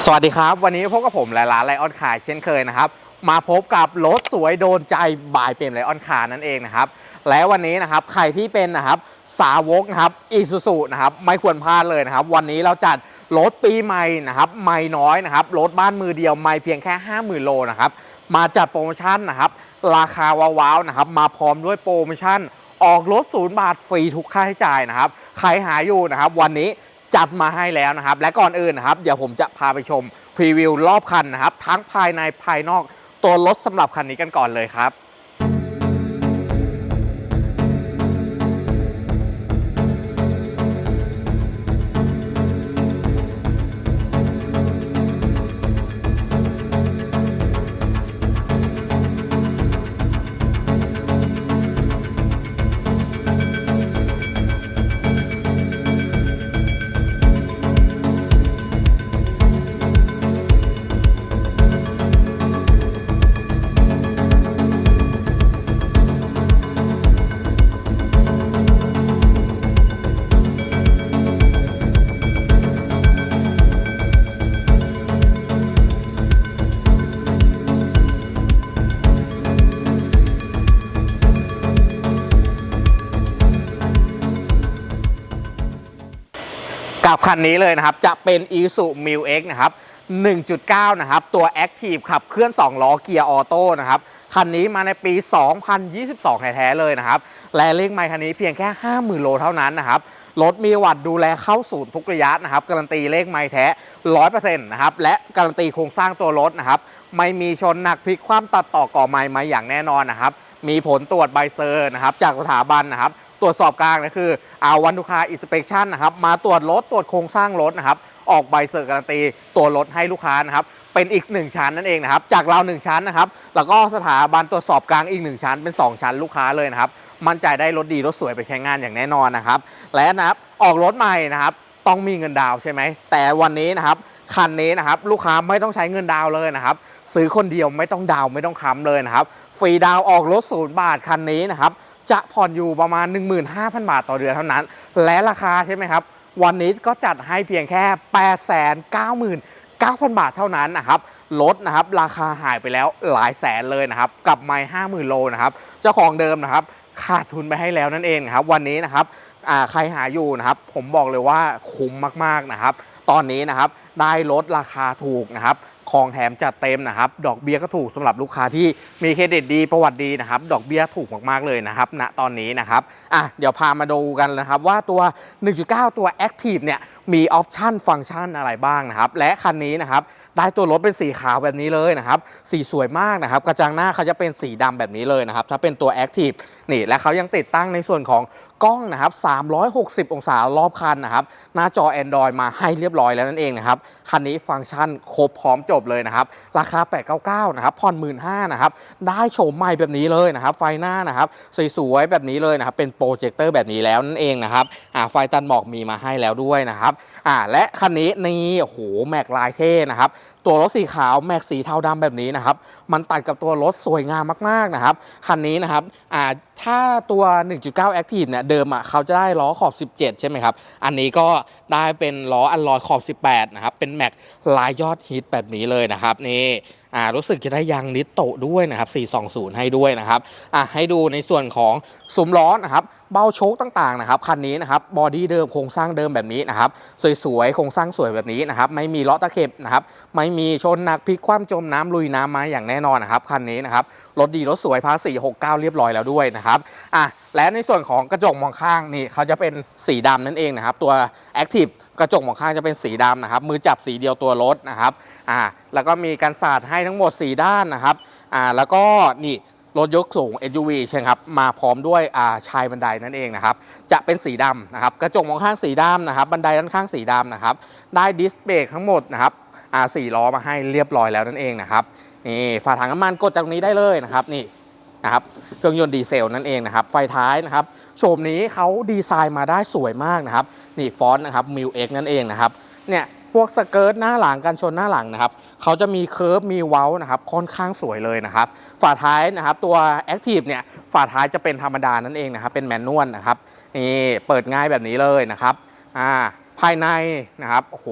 สวัสดีครับ วันนี้พบกับผมและร้านไลออนคายเช่นเคยนะครับ มาพบกับรถสวยโดนใจบายเปรมไลออนคานั่นเองนะครับ และวันนี้นะครับใครที่เป็นนะครับสาวกนะครับอีซูซูนะครับไม่ควรพลาดเลยนะครับ วันนี้เราจัดรถปีใหม่นะครับไม่น้อยนะครับรถบ้านมือเดียวไม่เพียงแค่ 50,000 โลนะครับมาจัดโปรโมชั่นนะครับราคาว้าวๆนะครับมาพร้อมด้วยโปรโมชั่นออกรถศูนย์บาทฟรีทุกค่าใช้จ่ายนะครับใครหาอยู่นะครับ วันนี้ จัดมาให้แล้วนะครับ และก่อนอื่นนะครับเดี๋ยวผมจะพาไปชมพรีวิวรอบคันนะครับ ทั้งภายในภายนอกตัวรถสำหรับคันนี้กันก่อนเลยครับ คันนี้เลยนะครับ จะเป็น i s u m i l X นะครับ 1.9 นะครับ ตัว Active ขับเคลื่อน 2 ล้อเกียร์ออโต้นะครับ คันนี้มาในปี 2022 แท้ๆเลยนะครับและเลขไมล์คันนี้เพียงแค่ 50,000 โลเท่านั้นนะครับรถมีวัดดูแลเข้าศูนย์ทุกระยะนะครับการันตีเลขไมล์แท้100%นะครับและการันตีโครงสร้างตัวรถนะครับไม่มีชนหนักพลิกคว่ำตัดต่อก่อไม้มาอย่างแน่นอนนะครับมีผลตรวจใบเซอร์นะครับจากสถาบันนะครับ ตรวจสอบกลางนะคือเอาวันทุกคาอิสเปคชั่นนะครับมาตรวจรถตรวจโครงสร้างรถนะครับออกใบเซอร์การันตีตัวรถให้ลูกค้านะครับเป็นอีก 1 ชั้นนั่นเองนะครับจากเรา 1 ชั้นนะครับแล้วก็สถาบันตรวจสอบกลางอีก 1 ชั้นเป็น 2 ชั้นลูกค้าเลยนะครับมั่นใจได้รถดีรถสวยไปใช้งานอย่างแน่นอนนะครับและนะครับออกรถใหม่นะครับต้องมีเงินดาวใช่ไหมแต่วันนี้นะครับคันนี้นะครับลูกค้าไม่ต้องใช้เงินดาวเลยนะครับซื้อคนเดียวไม่ต้องดาวไม่ต้องค้ำเลยนะครับฟรีดาวออกรถศูนย์บาทคันนี้นะครับ จะผ่อนอยู่ประมาณ 15,000 บาทต่อเดือนเท่านั้น และราคาใช่ไหมครับ วันนี้ก็จัดให้เพียงแค่ 899,000 บาทเท่านั้นนะครับรถนะครับราคาหายไปแล้วหลายแสนเลยนะครับ กับไม่50,000 โลนะครับเจ้าของเดิมนะครับขาดทุนไปให้แล้วนั่นเองครับวันนี้นะครับใครหาอยู่นะครับ ผมบอกเลยว่าคุ้มมากๆนะครับ ตอนนี้นะครับได้ลดราคาถูกนะครับ ของแถมจัดเต็มนะครับ ดอกเบี้ยก็ถูกสำหรับลูกค้าที่มีเครดิตดีประวัติดีนะครับ ดอกเบี้ยถูกมากๆเลยนะครับ ณ ตอนนี้นะครับ อะ เดี๋ยวพามาดูกันนะครับ ว่าตัว 1.9 ตัว Active เนี่ยมีออปชันฟังก์ชันอะไรบ้างนะครับ และคันนี้นะครับได้ตัวรถเป็นสีขาวแบบนี้เลยนะครับ สีสวยมากนะครับ กระจังหน้าเขาจะเป็นสีดำแบบนี้เลยนะครับ ถ้าเป็นตัว Active นี่และเขายังติดตั้งในส่วนของกล้องนะครับ 360 องศารอบคันนะครับ หน้าจอ Android มาให้เรียบร้อยแล้วนั่นเองนะครับ คันนี้ฟังก์ชันครบพร้อมจบเลยนะครับ ราคา 899 นะครับ ผ่อน 15,000นะครับ ได้โฉมใหม่แบบนี้เลยนะครับ ไฟหน้านะครับ สวยๆ แบบนี้เลยนะครับ เป็นโปรเจคเตอร์แบบนี้แล้วนั่นเองนะครับ ไฟตัดหมอกมีมาให้แล้วด้วยนะครับอ่าและคันนี้นี่โอ้โหแม็กลายเท่นะครับตัวรถสีขาวแม็กสีเทาดำแบบนี้นะครับมันตัดกับตัวรถสวยงามมากๆนะครับคันนี้นะครับอ่าถ้าตัว 1.9 Active เนี่ยเดิมอะเขาจะได้ล้อขอบ 17 ใช่ไหมครับ อันนี้ก็ได้เป็นล้ออันลอยขอบ 18 นะครับ เป็นแม็กลายยอดฮิตแบบนี้เลยนะครับนี่ อ่ารู้สึกจะได้ยางนิตโตด้วยนะครับ 420 ให้ด้วยนะครับอะให้ดูในส่วนของซุ้มล้อนะครับเบ้าโชคต่างๆนะครับคันนี้นะครับบอดี้เดิมโครงสร้างเดิมแบบนี้นะครับสวยๆโครงสร้างสวยแบบนี้นะครับไม่มีล้อตะเข็บนะครับไม่มีชนหนักพลิกคว่ำจมน้ำลุยน้ำมาอย่างแน่นอนนะครับคันนี้นะครับรถดีรถสวยภาษี69 เรียบร้อยแล้วด้วยนะครับอะ และในส่วนของกระจกมองข้างนี่เขาจะเป็นสีดำนั่นเองนะครับ ตัว Active กระจกมองข้างจะเป็นสีดำนะครับ มือจับสีเดียวตัวรถนะครับอ่าแล้วก็มีการสาดให้ทั้งหมด 4 ด้านนะครับอ่าแล้วก็นี่รถยกสูง SUV ใช่ครับมาพร้อมด้วยอ่าชายบันไดนั่นเองนะครับ จะเป็นสีดำนะครับ กระจกมองข้างสีดำนะครับ บันไดด้านข้างสีดำนะครับ ได้ดิสเบรกทั้งหมดนะครับอ่าสี่ล้อมาให้เรียบร้อยแล้วนั่นเองนะครับนี่ฝาถังน้ำมันกดจากตรงนี้ได้เลยนะครับนี่ นะครับเครื่องยนต์ดีเซลนั่นเองนะครับไฟท้ายนะครับโฉมนี้เขาดีไซน์มาได้สวยมากนะครับนี่ฟอนต์นะครับมิวเอ็กนั่นเองนะครับเนี่ยพวกสเกิร์ตหน้าหลังกันชนหน้าหลังนะครับเขาจะมีเคิร์ฟมีเว้านะครับค่อนข้างสวยเลยนะครับฝาท้ายนะครับตัว Active เนี่ยฝาท้ายจะเป็นธรรมดานั่นเองนะครับเป็นแมนนวลนะครับนี่เปิดง่ายแบบนี้เลยนะครับอ่าภายในนะครับโอ้โห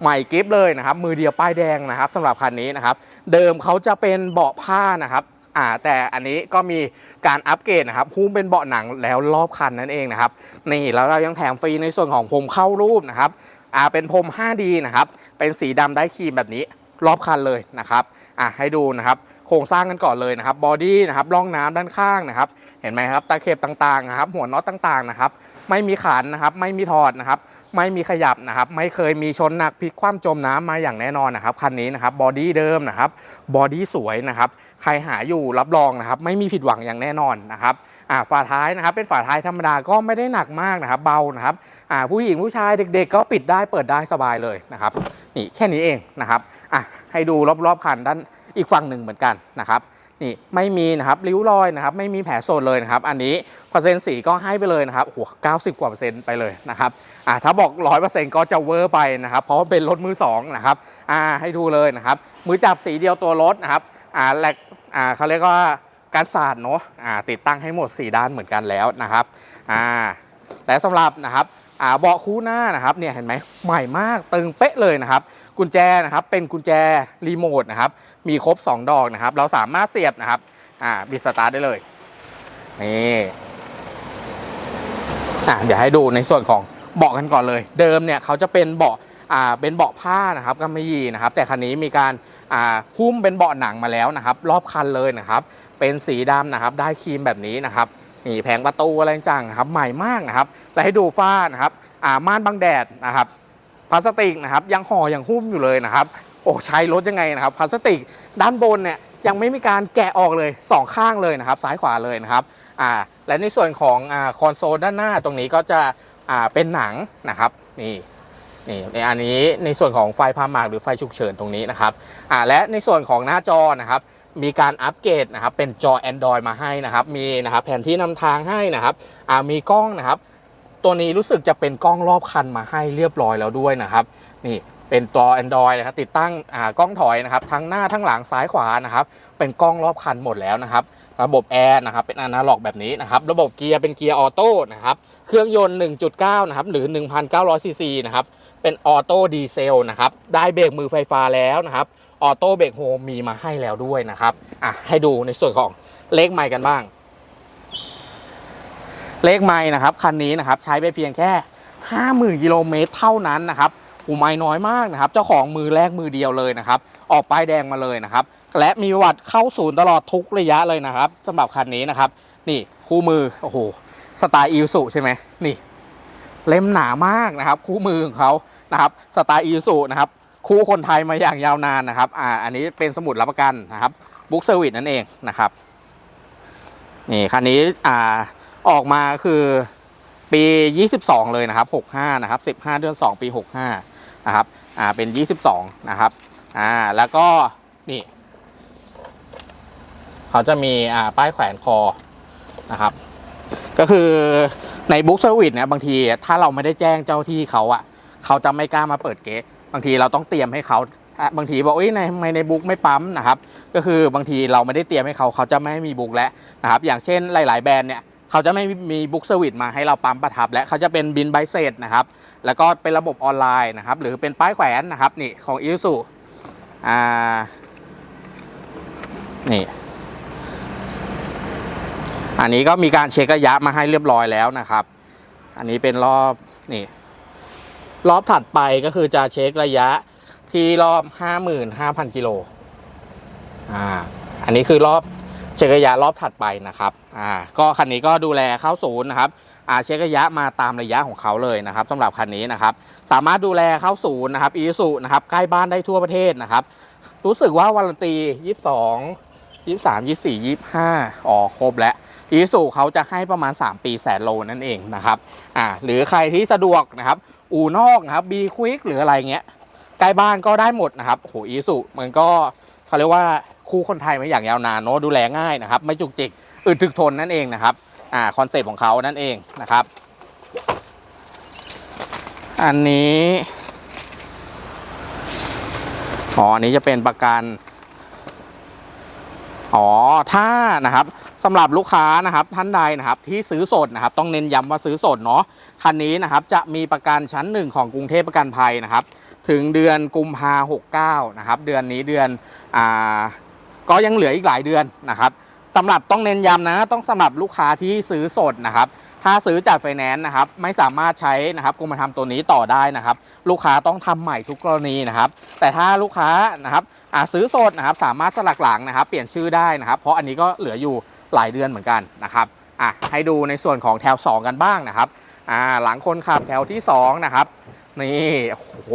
ใหม่กิฟเลยนะครับมือเดียวป้ายแดงนะครับสำหรับคันนี้นะครับเดิมเขาจะเป็นเบาะผ้านะครับ อ่าแต่อันนี้ก็มีการอัปเกรดนะครับหุ้มเป็นเบาะหนังแล้วรอบคันนั่นเองนะครับนี่แล้วเรายังแถมฟรีในส่วนของพรมเข้ารูปนะครับอ่าเป็นพรม 5D นะครับเป็นสีดำได้ครีมแบบนี้รอบคันเลยนะครับอ่าให้ดูนะครับโครงสร้างกันก่อนเลยนะครับบอดี้นะครับร่องน้ำด้านข้างนะครับ เห็นไหมครับตะเข็บต่างๆนะครับ หัวน็อตต่างๆนะครับ ไม่มีขันนะครับ ไม่มีถอดนะครับ ไม่มีขยับนะครับ ไม่เคยมีชนหนักพลิกคว่ำจมน้ำมาอย่างแน่นอนนะครับคันนี้นะครับบอดี้เดิมนะครับบอดี้สวยนะครับใครหาอยู่รับรองนะครับไม่มีผิดหวังอย่างแน่นอนนะครับอ่าฝาท้ายนะครับเป็นฝาท้ายธรรมดาก็ไม่ได้หนักมากนะครับเบานะครับอ่าผู้หญิงผู้ชายเด็ก ๆ ก็ปิดได้เปิดได้สบายเลยนะครับนี่แค่นี้เองนะครับอะให้ดูรอบๆคันด้านอีกฝั่งหนึ่งเหมือนกันนะครับ นี่ไม่มีนะครับริ้วรอยนะครับไม่มีแผลโซนเลยนะครับอันนี้เปอร์เซ็นต์สีก็ให้ไปเลยนะครับโอ้โหเก้าสิบกว่าเปอร์เซ็นต์ไปเลยนะครับอ่าถ้าบอกร้อยเปอร์เซ็นต์ก็จะเวอร์ไปนะครับเพราะเป็นรถมือสองนะครับอ่าให้ดูเลยนะครับมือจับสีเดียวตัวรถนะครับอ่าแหลกอ่าเขาเรียกว่าการสาดเนาะอ่าติดตั้งให้หมด 4 ด้านเหมือนกันแล้วนะครับอ่าและสำหรับนะครับอ่าเบาะคู่หน้านะครับเนี่ยเห็นไหมใหม่มากตึงเป๊ะเลยนะครับ กุญแจนะครับเป็นกุญแจรีโมทนะครับมีครบ 2 ดอกนะครับ เราสามารถเสียบนะครับอ่าบิดสตาร์ทได้เลยนี่อะเดี๋ยวให้ดูในส่วนของเบาะกันก่อนเลย เดิมเนี่ยเขาจะเป็นเบาะอ่าเป็นเบาะผ้านะครับกำมะหยี่นะครับ แต่คันนี้มีการอ่าหุ้มเป็นเบาะหนังมาแล้วนะครับ รอบคันเลยนะครับ เป็นสีดำนะครับ ได้ครีมแบบนี้นะครับนี่แผงประตูอะไรต่างครับใหม่มากนะครับ และให้ดูฝ้านะครับอ่าม่านบังแดดนะครับ พลาสติกนะครับยังห่อยังหุ้มอยู่เลยนะครับโอ้ใช้รถยังไงนะครับพลาสติกด้านบนเนี่ยยังไม่มีการแกะออกเลยสองข้างเลยนะครับซ้ายขวาเลยนะครับอ่าและในส่วนของอ่าคอนโซลด้านหน้าตรงนี้ก็จะอ่าเป็นหนังนะครับนี่นี่ในอันนี้ในส่วนของไฟพาหมากหรือไฟฉุกเฉินตรงนี้นะครับอ่าและในส่วนของหน้าจอนะครับมีการอัปเกรดนะครับเป็นจอ Android มาให้นะครับมีนะครับแผนที่นำทางให้นะครับอ่ามีกล้องนะครับ ตัวนี้รู้สึกจะเป็นกล้องรอบคันมาให้เรียบร้อยแล้วด้วยนะครับ นี่เป็นตัว Android นะครับติดตั้งกล้องถอยนะครับทั้งหน้าทั้งหลังซ้ายขวานะครับ เป็นกล้องรอบคันหมดแล้วนะครับ ระบบแอร์นะครับเป็นอนาล็อกแบบนี้นะครับ ระบบเกียร์เป็นเกียร์ออโต้นะครับ เครื่องยนต์ 1.9 นะครับ หรือ 1,900 ซีซีนะครับ เป็นออโต้ดีเซลนะครับ ได้เบรกมือไฟฟ้าแล้วนะครับ ออโต้เบรกโฮมมีมาให้แล้วด้วยนะครับอะให้ดูในส่วนของเลขไมค์กันบ้าง เลขไมค์นะครับคันนี้นะครับใช้ไปเพียงแค่ 50,000กิโลเมตรเท่านั้นนะครับอูไม้น้อยมากนะครับ เจ้าของมือแรกมือเดียวเลยนะครับ ออกป้ายแดงมาเลยนะครับ และมีประวัติเข้าศูนย์ตลอดทุกระยะเลยนะครับสำหรับคันนี้นะครับ นี่คู่มือโอ้โหสไตล์อิวสุใช่ไหมนี่ เล่มหนามากนะครับ คู่มือของเขานะครับสไตล์อิวสุนะครับคู่คนไทยมาอย่างยาวนานนะครับอ่าอันนี้เป็นสมุดรับประกันนะครับบุ๊กเซอร์วิสนั่นเองนะครับนี่คันนี้อ่า ออกมาคือปี 22 เลยนะครับ 65 นะครับ 15 เดือน 2 ปี 65 นะครับ อ่า เป็น 22 นะครับ อ่า แล้วก็ นี่ เขาจะมี อ่า ป้ายแขวนคอ นะครับ ก็คือในบุ๊กเซอร์วิสเนี่ย บางทีถ้าเราไม่ได้แจ้งเจ้าที่เขาอะเขาจะไม่กล้ามาเปิดเกะบางทีเราต้องเตรียมให้เขาบางทีบอกเอ้ยในทำไมในบุ๊กไม่ปั๊มนะครับ ก็คือบางทีเราไม่ได้เตรียมให้เขาเขาจะไม่มีบุ๊กแล้วนะครับ อย่างเช่นหลาย ๆ แบรนด์เนี่ย เขาจะไม่มีบุ๊กเซอร์วิสมาให้เราปั๊มประทับ และเขาจะเป็นบินใบเสร็จนะครับ แล้วก็เป็นระบบออนไลน์นะครับ หรือเป็นป้ายแขวนนะครับนี่ของอิสุอ่านี่อันนี้ก็มีการเช็คระยะมาให้เรียบร้อยแล้วนะครับ อันนี้เป็นรอบนี่รอบถัดไปก็คือจะเช็คระยะที่รอบ 55,000กิโลอ่า อันนี้คือรอบ เช็คระยะรอบถัดไปนะครับอ่าก็คันนี้ก็ดูแลเข้าศูนย์นะครับอ่าเช็คระยะมาตามระยะของเขาเลยนะครับสำหรับคันนี้นะครับสามารถดูแลเข้าศูนย์นะครับอีสุนะครับใกล้บ้านได้ทั่วประเทศนะครับ รู้สึกว่าวารันตี 22 23 24 25อ๋อครบแล้วอีซูเขาจะให้ประมาณ 3 ปีแสนโลนั่นเองนะครับอ่าหรือใครที่สะดวกนะครับอู่นอกนะครับบีควิกหรืออะไรเงี้ยใกล้บ้านก็ได้หมดนะครับโหอีซูมันก็เขาเรียกว่า คู่คนไทยมาอย่างยาวนานเนอะดูแลง่ายนะครับ ไม่จุกจิกอึดถึกทนนั่นเองนะครับอ่าคอนเซปต์ของเขานั่นเองนะครับ อันนี้อ๋ออันนี้จะเป็นประกันอ๋อถ้านะครับสำหรับลูกค้านะครับท่านใดนะครับที่ซื้อสดนะครับ ต้องเน้นย้ำว่าซื้อสดเนาะคันนี้นะครับจะมีประกันชั้นหนึ่งของกรุงเทพประกันภัยนะครับ ถึงเดือนกุมภาหกเก้านะครับ เดือนนี้เดือนอ่า ก็ยังเหลืออีกหลายเดือนนะครับสำหรับต้องเน้นย้ำนะต้องสำหรับลูกค้าที่ซื้อสดนะครับถ้าซื้อจากไฟแนนซ์นะครับไม่สามารถใช้นะครับกรมธรรม์ตัวนี้ต่อได้นะครับ ลูกค้าต้องทำใหม่ทุกกรณีนะครับ แต่ถ้าลูกค้านะครับอ่าซื้อสดนะครับสามารถสลักหลังนะครับ เปลี่ยนชื่อได้นะครับ เพราะอันนี้ก็เหลืออยู่หลายเดือนเหมือนกันนะครับอะให้ดูในส่วนของแถว 2 กันบ้างนะครับอ่าหลังคนขับแถวที่2นะครับนี่โห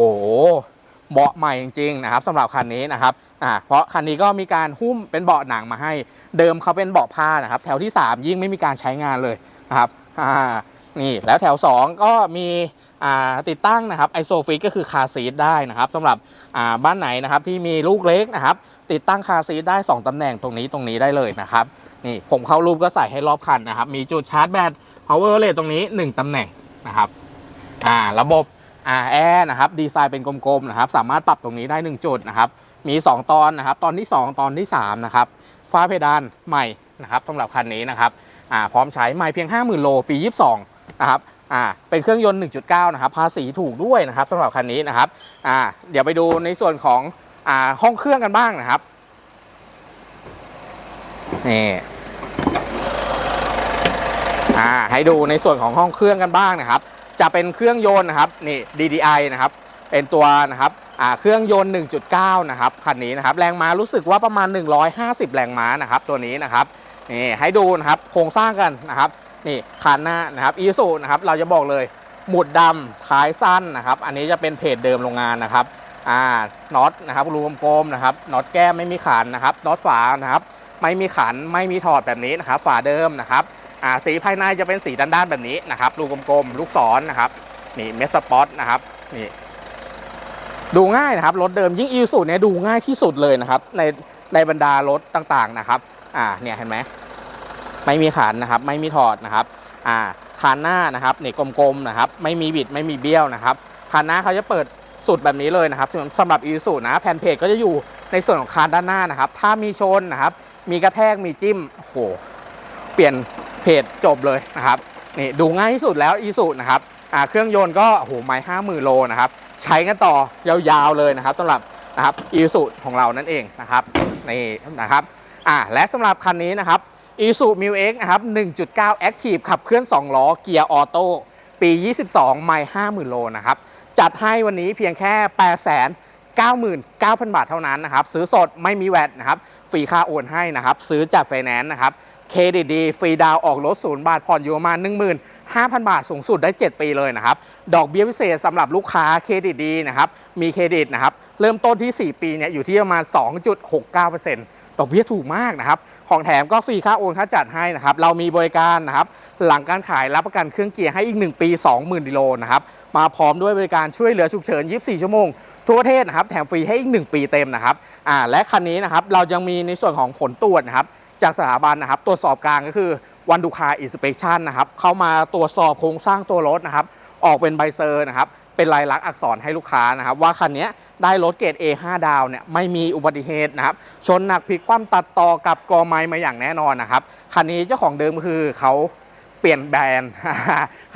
เบาะใหม่จริงๆนะครับสำหรับคันนี้นะครับอ่าเพราะคันนี้ก็มีการหุ้มเป็นเบาะหนังมาให้ เดิมเขาเป็นเบาะผ้านะครับ แถวที่ 3 ยิ่งไม่มีการใช้งานเลยนะครับอ่านี่แล้วแถว 2 ก็มีติดตั้งนะครับไอโซฟิกก็คือคาซีทได้นะครับสำหรับบ้านไหนนะครับที่มีลูกเล็กนะครับ ติดตั้งคาซีทได้ 2ตำแหน่งตรงนี้ตรงนี้ได้เลยนะครับนี่ผมเข้ารูปก็ใส่ให้รอบคันนะครับ มีจุดชาร์จแบต power outlet ตรงนี้ 1ตำแหน่งนะครับอ่าระบบ แอร์นะครับดีไซน์เป็นกลมๆนะครับสามารถปรับตรงนี้ได้ 1 จุดนะครับมี 2 ตอนนะครับตอนที่ 2 ตอนที่3นะครับฟ้าเพดานใหม่นะครับสำหรับคันนี้นะครับอ่าพร้อมใช้ใหม่เพียง 50,000 โลปี 22นะครับอ่าเป็นเครื่องยนต์ 1.9 นะครับภาษีถูกด้วยนะครับสำหรับคันนี้นะครับอ่าเดี๋ยวไปดูในส่วนของอ่าห้องเครื่องกันบ้างนะครับนี่อ่าให้ดูในส่วนของห้องเครื่องกันบ้างนะครับ จะเป็นเครื่องยนต์นะครับนี่ DDI นะครับเป็นตัวนะครับเครื่องยนต์ 1.9 นะครับคันนี้นะครับแรงม้ารู้สึกว่าประมาณ 150 แรงม้านะครับตัวนี้นะครับนี่ให้ดูนะครับโครงสร้างกันนะครับนี่คันหน้านะครับอีซูนะครับเราจะบอกเลยหมุดดำท้ายสั้นนะครับ อันนี้จะเป็นเพจเดิมโรงงานนะครับอ่าน็อตนะครับรูกลมๆนะครับน็อตแก้มไม่มีขันนะครับน็อตฝานะครับไม่มีขันไม่มีถอดแบบนี้นะครับฝาเดิมนะครับ อ่าสีภายในจะเป็นสีด้านๆแบบนี้นะครับรูกลมๆลูกศรนนะครับนี่เมสสปอตนะครับนี่ดูง่ายนะครับรถเดิมยิ่งอีซูเนี่ยดูง่ายที่สุดเลยนะครับ ในในบรรดารถต่างๆนะครับ อ่าเนี่ยเห็นไหมไม่มีขันนะครับ ไม่มีถอดนะครับ อ่าคานหน้านะครับนี่กลมๆนะครับ ไม่มีบิดไม่มีเบี้ยวนะครับคานหน้าเขาจะเปิดสุดแบบนี้เลยนะครับสำหรับอีซูนะแผ่นเพจก็จะอยู่ในส่วนของคานด้านหน้านะครับ ถ้ามีชนนะครับ มีกระแทกมีจิ้มโอ้โหเปลี่ยน เพจจบเลยนะครับนี่ดูง่ายที่สุดแล้วอีซูนะครับอ่าเครื่องยนต์ก็โหไม่ห้าหมื่นโลนะครับใช้กันต่อยาวๆเลยนะครับสำหรับนะครับอีซูของเรานั่นเองนะครับนี่นะครับอ่าและสำหรับคันนี้นะครับอีซูมิวเอ็กนะครับ 1.9 Active ขับเคลื่อน 2 ล้อ เกียร์ออโต้ปี 22 ไม่50,000 โลนะครับ จัดให้วันนี้เพียงแค่ 8 99,000 บาทเท่านั้นนะครับ ซื้อสดไม่มีแวดนะครับฟรีค่าโอนให้นะครับ ซื้อจากไฟแนนซ์นะครับ เครดิตดีฟรีดาวออกรถศูนย์บาทผ่อนอยู่ประมาณ15,000 บาทสูงสุดได้ 7 ปีเลยนะครับ ดอกเบี้ยพิเศษสำหรับลูกค้าเครดิตดีนะครับ มีเครดิตนะครับ เริ่มต้นที่ 4 ปีเนี่ยอยู่ที่ประมาณ 2.69%ดอกเบี้ยถูกมากนะครับ ของแถมก็ฟรีค่าโอนค่าจัดให้นะครับ เรามีบริการนะครับ หลังการขายรับประกันเครื่องเกียร์ให้อีก 1 ปี 20,000กิโลนะครับ มาพร้อมด้วยบริการช่วยเหลือฉุกเฉิน 24 ชั่วโมง ทั่วประเทศนะครับ แถมฟรีให้อีก 1 ปีเต็มนะครับ อ่า และคันนี้นะครับ เรายังมีในส่วนของผลตรวจนะครับ จากสถาบันนะครับ ตรวจสอบกลางก็คือวันดูคาอินสเป t ชันนะครับเข้ามาตรวจสอบโครงสร้างตัวรถนะครับ ออกเป็นใบเซอร์นะครับ เป็นลายลักษณ์อักษรให้ลูกค้านะครับ ว่าคันนี้ได้รถเกรด A5 ดาวเนี่ยไม่มีอุบัติเหตุนะครับ ชนหนักพลิกคว่ำตัดต่อกับกอไม้มาอย่างแน่นอนนะครับ คันนี้เจ้าของเดิมคือเขาเปลี่ยนแบรนด์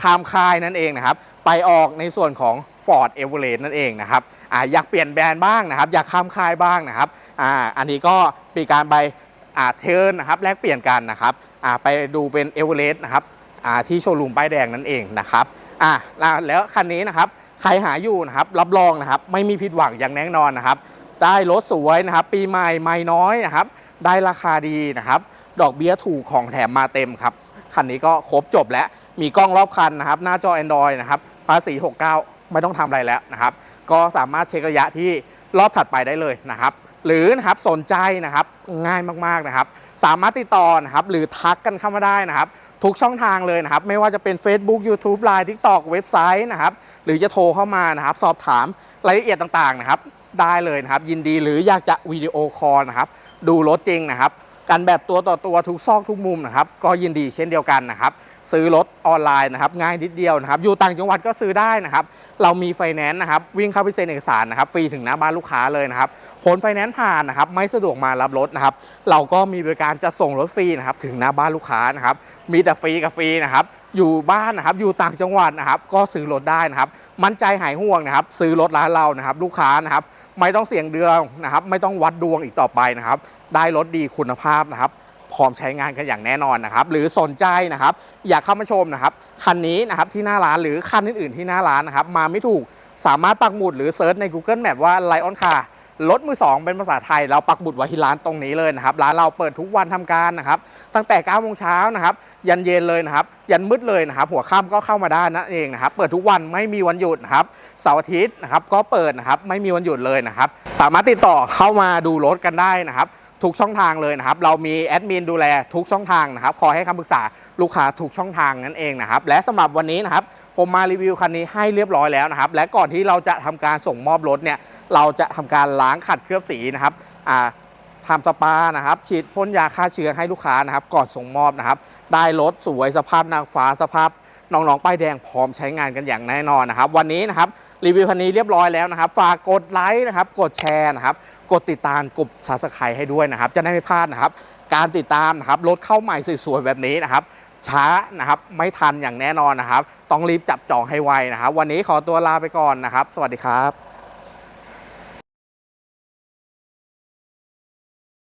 ข้ามค่ายนั่นเองนะครับ ไปออกในส่วนของ Ford e v e r e s t นั่นเองนะครับออยากเปลี่ยนแบรนด์บ้างนะครับ อยากข้ามค่ายบ้างนะครับอ่าอันนี้ก็มีการไป่าเทิร์นนะครับแลกเปลี่ยนกันนะครับอ่าไปดูเป็นเอเวอเรสต์นะครับอ่าที่โชว์รูมป้ายแดงนั่นเองนะครับอ่าแล้วแล้วคันนี้นะครับใครหาอยู่นะครับรับรองนะครับไม่มีผิดหวังอย่างแน่นอนนะครับ ได้รถสวยนะครับ ปีใหม่ไม่น้อยนะครับ ได้ราคาดีนะครับ ดอกเบี้ยถูกของแถมมาเต็มครับคันนี้ก็ครบจบแล้วมีกล้องรอบคันนะครับ หน้าจอ Android นะครับภาษี69 ไม่ต้องทำอะไรแล้วนะครับ ก็สามารถเช็คระยะที่รอบถัดไปได้เลยนะครับ หรือนะครับสนใจนะครับง่ายมากๆนะครับ สามารถติดต่อนะครับหรือทักกันเข้ามาได้นะครับ ทุกช่องทางเลยนะครับ ไม่ว่าจะเป็น Facebook YouTube Line TikTok เว็บไซต์นะครับ หรือจะโทรเข้ามานะครับ สอบถามรายละเอียดต่างๆนะครับ ได้เลยนะครับ ยินดีหรืออยากจะวิดีโอคอลนะครับ ดูรถจริงนะครับ กันแบบตัวต่อตัวทุกซอกทุกมุมนะครับ ก็ยินดีเช่นเดียวกันนะครับ ซื้อรถออนไลน์นะครับง่ายนิดเดียวนะครับอยู่ต่างจังหวัดก็ซื้อได้นะครับเรามีไฟแนนซ์นะครับวิ่งเข้าไปเซ็นเอกสารนะครับฟรีถึงหน้าบ้านลูกค้าเลยนะครับผลไฟแนนซ์ผ่านนะครับไม่สะดวกมารับรถนะครับเราก็มีบริการจะส่งรถฟรีนะครับถึงหน้าบ้านลูกค้านะครับมีแต่ฟรีกับฟรีนะครับอยู่บ้านนะครับอยู่ต่างจังหวัดนะครับก็ซื้อรถได้นะครับมั่นใจหายห่วงนะครับซื้อรถร้านเรานะครับลูกค้านะครับไม่ต้องเสี่ยงเดืองนะครับไม่ต้องวัดดวงอีกต่อไปนะครับได้รถดีคุณภาพนะครับ พร้อมใช้งานกันอย่างแน่นอนนะครับ หรือสนใจนะครับ อยากเข้ามาชมนะครับ คันนี้นะครับที่หน้าร้านหรือคันอื่นๆที่หน้าร้านนะครับ มาไม่ถูกสามารถปักหมุดหรือเซิร์ชใน Google Map ว่า Lion Car รถมือ 2 เป็นภาษาไทย เราปักหมุดไว้ที่ร้านตรงนี้เลยนะครับ ร้านเราเปิดทุกวันทำการนะครับ ตั้งแต่9โมงเช้านะครับ ยันเย็นเลยนะครับ ยันมืดเลยนะครับ หัวค่ำก็เข้ามาได้นั่นเองนะครับ เปิดทุกวันไม่มีวันหยุดนะครับ เสาร์อาทิตย์นะครับ ก็เปิดนะครับ ไม่มีวันหยุดเลยนะครับ สามารถติดต่อเข้ามาดูรถกันได้นะครับ ทุกช่องทางเลยนะครับ เรามีแอดมินดูแลทุกช่องทางนะครับ คอยให้คำปรึกษาลูกค้าทุกช่องทางนั่นเองนะครับ และสำหรับวันนี้นะครับ ผมมารีวิวคันนี้ให้เรียบร้อยแล้วนะครับ และก่อนที่เราจะทำการส่งมอบรถเนี่ย เราจะทำการล้างขัดเคลือบสีนะครับอ่าทำสปานะครับฉีดพ่นยาฆ่าเชื้อให้ลูกค้านะครับ ก่อนส่งมอบนะครับ ได้รถสวยสภาพนางฟ้าสภาพ น้องๆป้ายแดงพร้อมใช้งานกันอย่างแน่นอนนะครับวันนี้นะครับรีวิวคันนี้เรียบร้อยแล้วนะครับ ฝากกดไลค์นะครับ กดแชร์นะครับ กดติดตามกดซับสไครต์ให้ด้วยนะครับ จะได้ไม่พลาดนะครับ การติดตามนะครับรถเข้าใหม่สวยๆแบบนี้นะครับ ช้านะครับไม่ทันอย่างแน่นอนนะครับ ต้องรีบจับจองให้ไวนะครับ วันนี้ขอตัวลาไปก่อนนะครับ สวัสดีครับ